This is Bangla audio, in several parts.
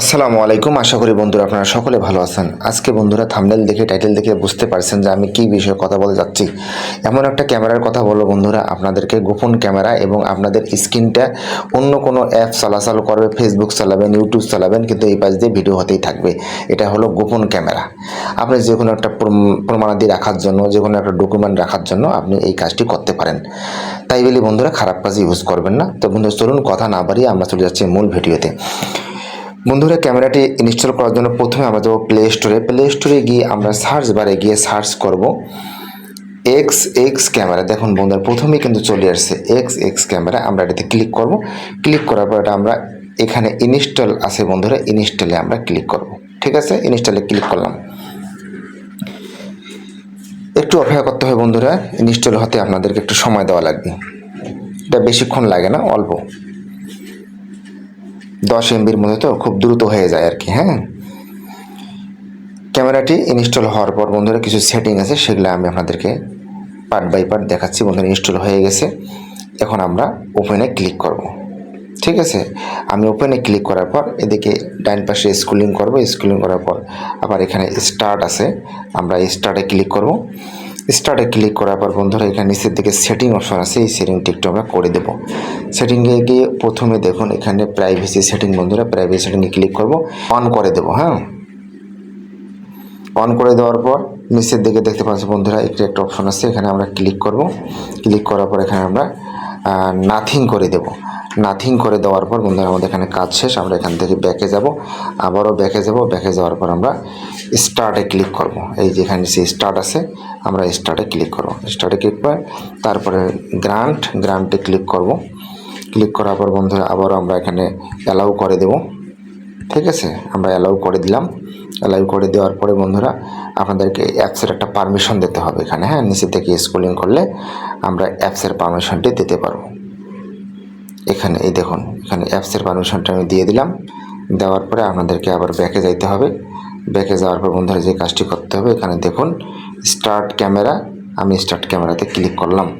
আসসালামু আলাইকুম। আশা করি বন্ধুরা আপনারা সকলে ভালো আছেন। আজকে বন্ধুরা থামনেল দেখে টাইটেল দেখে বুঝতে পারছেন যে আমি কী বিষয়ে কথা বলে যাচ্ছি। এমন একটা ক্যামেরার কথা বলব বন্ধুরা, আপনাদেরকে গোপন ক্যামেরা এবং আপনাদের স্ক্রিনটা অন্য কোনো অ্যাপ চলাচল করবে ফেসবুক চালাবেন ইউটিউব চালাবেন, কিন্তু এই পাশ দিয়ে ভিডিও হতেই থাকবে। এটা হলো গোপন ক্যামেরা আপনি যে কোনো একটা প্রম- প্রমাণাদি রাখার জন্য, যে কোনো একটা ডকুমেন্ট রাখার জন্য আপনি এই কাজটি করতে পারেন। তাই বলে বন্ধুরা, খারাপ কাজে ইউজ করবেন না। তো বন্ধু চলুন কথা না বাড়িয়ে আমরা চলে যাচ্ছি মূল ভিডিওতে। বন্ধুরা, ক্যামেরাটি ইনস্টল করার জন্য প্রথমে আমরা যাব প্লে স্টোরে প্লে স্টোরে গিয়ে আমরা সার্চ বারে গিয়ে সার্চ করব এক্স এক্স ক্যামেরা। দেখুন বন্ধুরা প্রথমেই কিন্তু চলে আসছে এক্স এক্স ক্যামেরা। আমরা এটাতে ক্লিক করব। ক্লিক করার পর এটা আমরা এখানে ইনস্টল আছে বন্ধুরা ইনস্টলে আমরা ক্লিক করব। ঠিক আছে? ইনস্টলে ক্লিক করলাম। একটু অপেক্ষা করতে হবে বন্ধুরা। ইনস্টল হতে আপনাদেরকে একটু সময় দেওয়া লাগবে। এটা বেশিক্ষণ লাগে না, অল্প। দশ এমবির মধ্যে তো খুব দ্রুত হয়ে যায় আর কি হ্যাঁ? ক্যামেরাটি ইনস্টল হওয়ার পর বন্ধুরা কিছু সেটিং আছে, সেগুলো আমি আপনাদেরকে পার্ট বাই পার্ট দেখাচ্ছি। বন্ধুরা, ইনস্টল হয়ে গেছে। এখন আমরা ওপেনে ক্লিক করব। ঠিক আছে? আমি ওপেনে ক্লিক করার পর এদিকে ডাইন পাশে স্কুলিং করব স্কুলিং করার পর আবার এখানে স্টার্ট আছে, আমরা স্টার্টে ক্লিক করব। স্টার্টে ক্লিক করার পর বন্ধুরা, এখানে নিচের দিকে সেটিং অপশন আছে, এই সেটিংটি একটু আমরা করে দেব। সেটিংয়ে গিয়ে প্রথমে দেখুন, এখানে প্রাইভেসি সেটিং বন্ধুরা প্রাইভেসি সেটিংয়ে ক্লিক করব অন করে দেব হ্যাঁ? অন করে দেওয়ার পর নিচের দিকে দেখতে পাচ্ছি বন্ধুরা, একটি একটা অপশন আছে, এখানে আমরা ক্লিক করব। ক্লিক করার পর এখানে আমরা নাথিং করে দেব। নাথিং করে দেওয়ার পর বন্ধুরা আমাদের এখানে কাজ শেষ, আমরা এখান থেকে ব্যাকে যাব। আবারও ব্যাকে যাব ব্যাকে যাওয়ার পর আমরা স্টার্টে ক্লিক করব। এই যে এখানে নিচে স্টার্ট আছে, আমরা স্টার্টে ক্লিক করব। স্টার্টে ক্লিক করে তারপরে গ্রান্ট গ্রান্টে ক্লিক করব। ক্লিক করার পর বন্ধুরা আবারও আমরা এখানে অ্যালাউ করে দেব। ঠিক আছে? আমরা অ্যালাউ করে দিলাম। অ্যালাউ করে দেওয়ার পরে বন্ধুরা আপনাদেরকে অ্যাপসের একটা পারমিশন দিতে হবে এখানে। হ্যাঁ নিচে থেকে স্কুলিং করলে আমরা অ্যাপসের পারমিশনটি দিতে পারব। এখানে, এই দেখুন, এখানে অ্যাপসের পারমিশনটা আমি দিয়ে দিলাম। দেওয়ার পরে আপনাদেরকে আবার ব্যাকে যাইতে হবে। ব্যাকে যাওয়ার পর বন্ধুরা যে কাজটি করতে হবে, এখানে দেখুন স্টার্ট ক্যামেরা আমি স্টার্ট ক্যামেরাতে ক্লিক করলাম।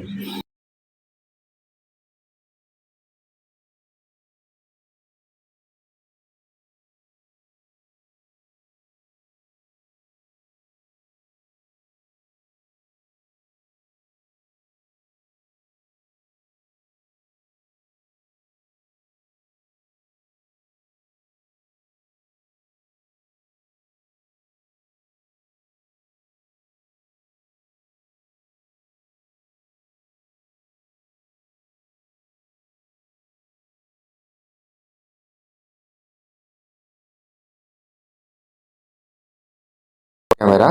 ক্যামেরা।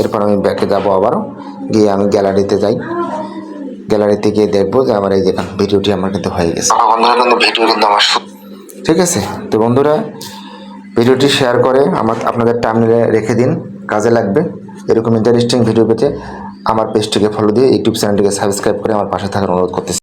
এরপর আমি ব্যাকে যাব আবারও। গিয়ে আমি গ্যালারিতে যাই। গ্যালারিতে গিয়ে দেখব যে আমার এই যে ভিডিওটি আমার কিন্তু হয়ে গেছে। বন্ধুরা কিন্তু ভিডিও কিন্তু আমার ঠিক আছে? তো বন্ধুরা ভিডিওটি শেয়ার করে আমার আপনাদের টার্মিনালে রেখে দিন। কাজে লাগবে। এরকম ইন্টারেস্টিং ভিডিও পেতে আমার পেজটিকে ফলো দিয়ে ইউটিউব চ্যানেলটিকে সাবস্ক্রাইব করে আমার পাশে থাকার অনুরোধ করতেছি।